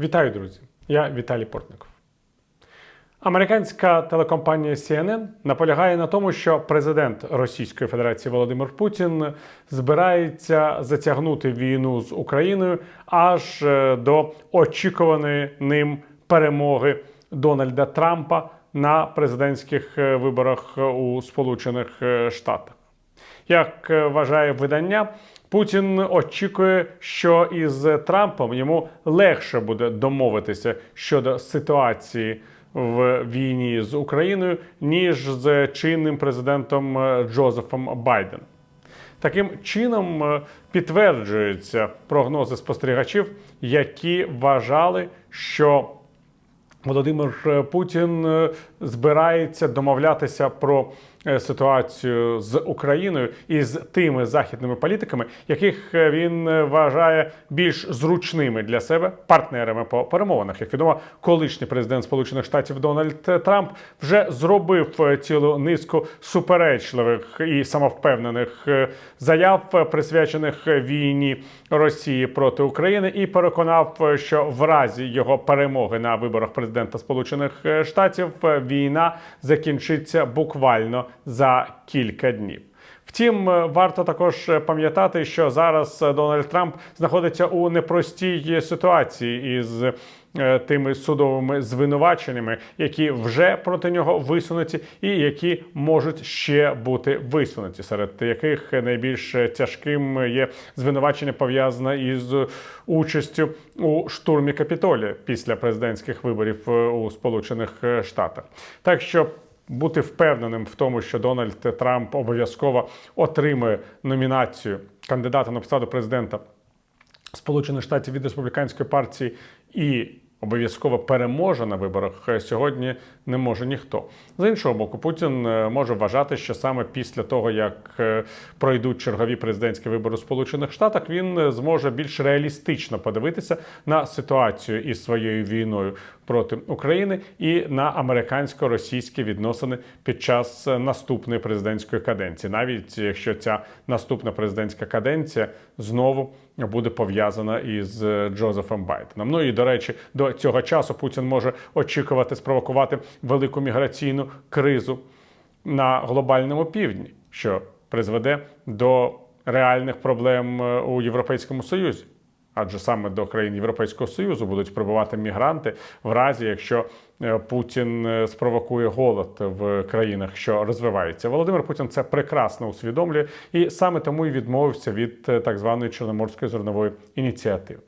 Вітаю, друзі! Я Віталій Портников. Американська телекомпанія CNN наполягає на тому, що президент Російської Федерації Володимир Путін збирається затягнути війну з Україною аж е, до очікуваної ним перемоги Дональда Трампа на президентських е, виборах у Сполучених е, Штатах. Як е, вважає видання, Путін очікує, що із Трампом йому легше буде домовитися щодо ситуації в війні з Україною, ніж з чинним президентом е, Джозефом Байденом. Таким чином е, підтверджуються прогнози спостерігачів, які вважали, що Володимир Путін е, збирається домовлятися про ситуацію з Україною і з тими західними політиками, яких е, він е, вважає більш зручними для себе партнерами по перемовинах. Як відомо, колишній президент Сполучених Штатів Дональд Трамп вже зробив е, цілу низку суперечливих і самовпевнених е, заяв, е, присвячених війні Росії проти України, і переконав, е, що в разі його перемоги на виборах президента Сполучених е, Штатів е, війна закінчиться буквально за кілька днів. Втім, е, варто також е, пам'ятати, що зараз е, Дональд Трамп знаходиться у непростій ситуації із тими судовими звинуваченнями, які вже проти нього висунуті, і які можуть ще бути висунуті, серед яких найбільш тяжким є звинувачення пов'язане із участю у штурмі Капітолія після президентських виборів у Сполучених Штатах. Так що бути впевненим в тому, що Дональд Трамп обов'язково отримує номінацію кандидата на посаду президента Сполучених Штатів від республіканської партії і обов'язково переможе на виборах е, сьогодні не може ніхто. З іншого боку, Путін е, може вважати, що саме після того, як е, пройдуть чергові президентські вибори у Сполучених Штатах, він зможе більш реалістично подивитися на ситуацію із своєю війною проти України і на американсько-російські відносини під час наступної президентської каденції, навіть якщо ця наступна президентська каденція знову буде пов'язана із е, Джозефом Байденом. Ну і до речі, до цього часу Путін може очікувати спровокувати велику міграційну кризу на глобальному півдні, що призведе до реальних проблем е, у Європейському Союзі. Адже саме до країн Європейського Союзу будуть прибувати мігранти в разі, якщо Путін е, спровокує голод в країнах, що розвиваються. Володимир Путін це прекрасно усвідомлює і саме тому і відмовився від е, так званої чорноморської зернової ініціативи.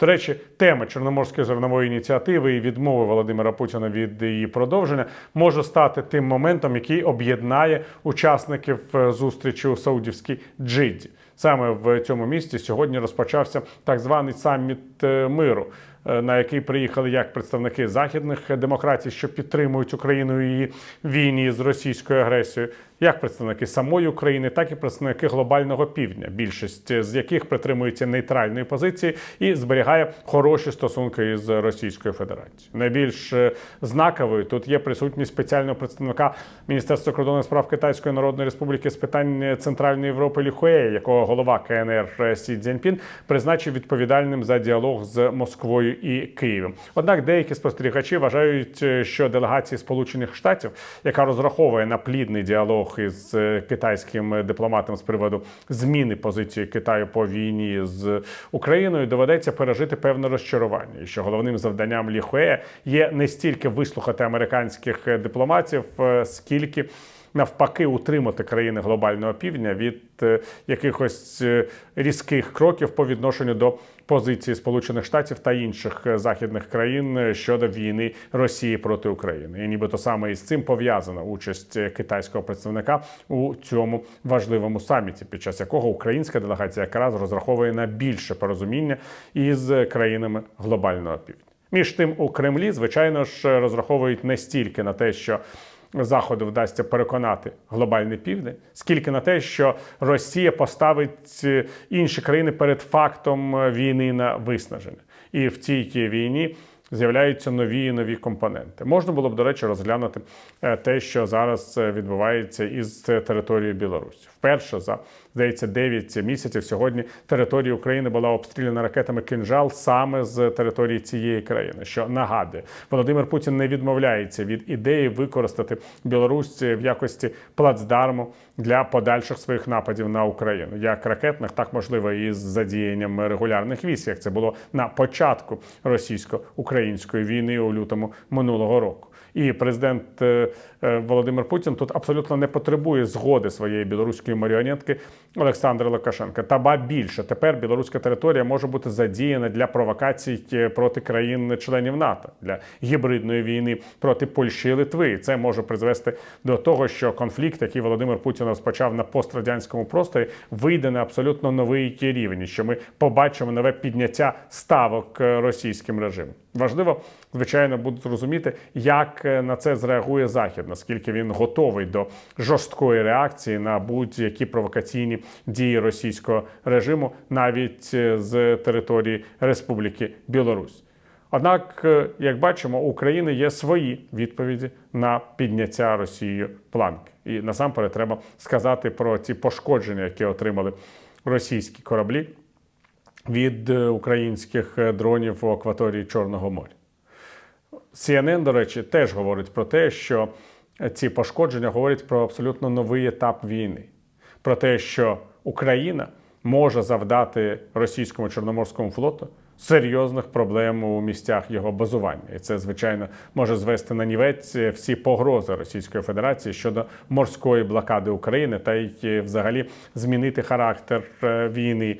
До речі, тема чорноморської зернової ініціативи і відмови Володимира Путіна від її продовження може стати тим моментом, який об'єднає учасників е, зустрічі у Саудівській Джидді. Саме в цьому місті сьогодні розпочався так званий саміт е, миру, е, на який приїхали як представники західних демократій, що підтримують Україну і її війні з російською агресією, як представники самої України, так і представники глобального півдня, більшість з яких притримується нейтральної позиції і зберігає хороші стосунки із Російською Федерацією. Найбільш е, знаковою тут є присутність спеціального представника Міністерства кордонних справ Китайської Народної Республіки з питань Центральної Європи Ліхуея, якого голова КНР Сі Цзіньпін призначив відповідальним за діалог з Москвою і Києвом. Однак деякі спостерігачі вважають, е, що делегації Сполучених Штатів, яка розраховує на плідний діалог із е, китайським дипломатом з приводу зміни позиції Китаю по війні з Україною, доведеться пережити певне розчарування, і що головним завданням Ліхуея є не стільки вислухати американських дипломатів, е, скільки навпаки утримати країни глобального півдня від е, якихось е, різких кроків по відношенню до позиції Сполучених Штатів та інших е, західних країн щодо війни Росії проти України. І нібито саме із цим пов'язана участь китайського представника у цьому важливому саміті, під час якого українська делегація якраз розраховує на більше порозуміння із країнами глобального півдня. Між тим у Кремлі, звичайно ж, розраховують не стільки на те, що Заходу вдасться переконати глобальний південь, скільки на те, що Росія поставить е, інші країни перед фактом е, війни на виснаження, і в цій війні з'являються нові і нові компоненти. Можна було б, до речі, розглянути е, те, що зараз відбувається із території Білорусі. Вперше за здається 9 місяців. Сьогодні територія України була обстріляна ракетами кинжал саме з території цієї країни, що нагадує, Володимир Путін не відмовляється від ідеї використати Білорусь в якості плацдарму для подальших своїх нападів на Україну, як ракетних, так можливо, і з задіянням регулярних військ, як це було на початку російсько-української війни у лютому минулого року. І президент е, е, Володимир Путін тут абсолютно не потребує згоди своєї білоруської маріонетки Олександра Лукашенка. Та ба більше тепер білоруська територія може бути задіяна для провокацій е, проти країн-членів НАТО для гібридної війни проти Польщі і Литви. І Це може призвести до того, що конфлікт, який Володимир Путін розпочав на пострадянському просторі, вийде на абсолютно новий рівень. Що ми побачимо нове підняття ставок російським режимом. Важливо, звичайно, буде зрозуміти, як е, на це зреагує Захід, наскільки він готовий до жорсткої реакції на будь-які провокаційні дії російського режиму, навіть е, з території Республіки Білорусь. Однак, е, як бачимо, у України є свої відповіді на підняття Росією планки. І насамперед треба сказати про ті пошкодження, які отримали російські кораблі від е, українських е, дронів у акваторії Чорного моря. CNN, до речі, теж говорить про те, що ці пошкодження говорять про абсолютно новий етап війни, про те, що Україна може завдати російському чорноморському флоту серйозних проблем у місцях його базування, і це звичайно може звести на нівець всі погрози Російської Федерації щодо морської блокади України та й е, взагалі змінити характер е, війни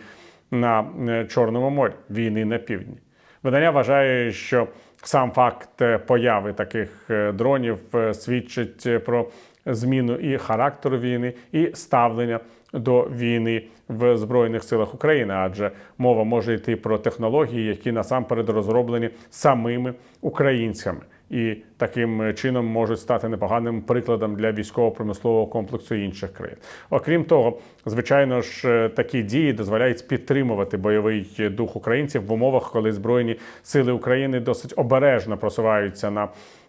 на е, Чорному морі, війни на півдні. Видання вважає, що сам факт е, появи таких е, дронів свідчить про зміну і характеру війни, і ставлення до війни в Збройних силах України, адже мова може йти про технології, які насамперед розроблені самими українцями. І таким чином можуть стати непоганим прикладом для військово-промислового комплексу інших країн. Окрім того, звичайно ж, е, такі дії дозволяють підтримувати бойовий дух українців в умовах, коли збройні сили України досить обережно просуваються на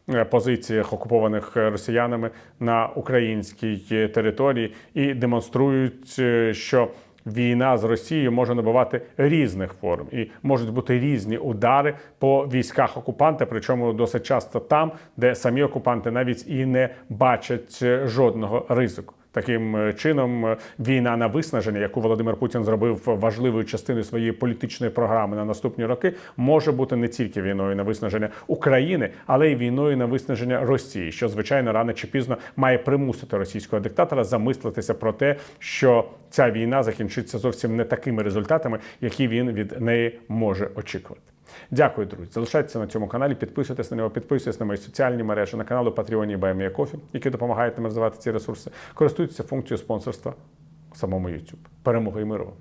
е, позиціях, окупованих е, росіянами на українській е, території, і демонструють, е, що Війна з Росією може набувати різних форм і можуть бути різні удари по військах окупанта, причому досить часто там, де самі окупанти навіть і не бачать е, жодного ризику. Таким е, чином, е, війна на виснаження, яку Володимир Путін зробив важливою частиною своєї політичної програми на наступні роки, може бути не тільки війною на виснаження України, але й війною на виснаження Росії, що звичайно рано чи пізно має примусити російського диктатора замислитися про те, що ця війна закінчиться зовсім не такими результатами, які він від неї може очікувати. Дякую, друзі. Залишайтеся на цьому каналі, підписуйтесь на нього, підписуйтесь на мої соціальні мережі, на канали Patreon і Coffee, які допомагають нам розвивати ці ресурси. Користуйтеся функцією спонсорства самому YouTube. Перемоги і миру!